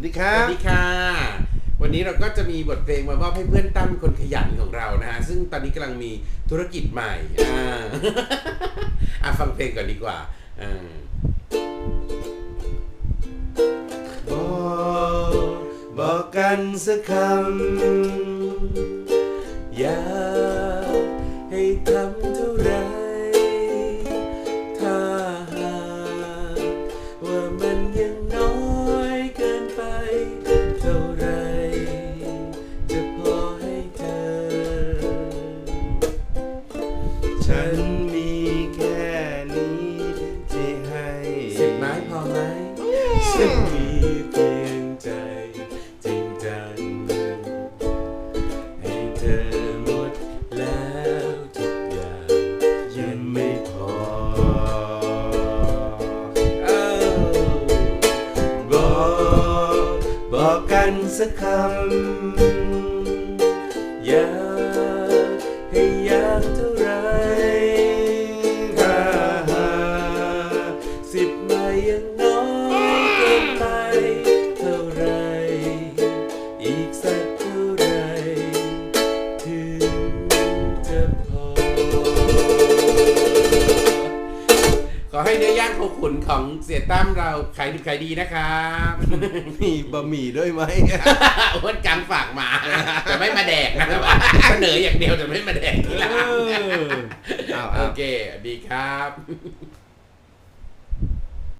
วัสดีครัสวับสดีค่ะ วันนี้เราก็จะมีบทเพลงมามอบให้เพื่อนตั้มคนขยันของเรานะฮะ ซึ่งตอนนี้กำลังมีธุรกิจใหม่ อ่า อะฟังเพลงก่อนดีกว่าอ่า บอกบอกกันสักคำ อยากให้ทำ ฉันมีแค่นี้ที่ให้สิบไม้พอไหมฉันมีเพียงใจจริงจังให้เธอหมดแล้วทุกอย่างยังไม่พอเอ้าบอกบอกกันสักคำอยากให้อยากเท่าไร ให้เนื้อย่างโคขุนของเสียตั้มเราขายดิบขายดีนะครับ มีบะหมี่ด้วยไหมอ้วนกังฝากมาจะไม่มาแดกนะครับเสนออย่างเดียวจะไม่มาแดกทีหลังเออเอาโอเอาเคดีครับ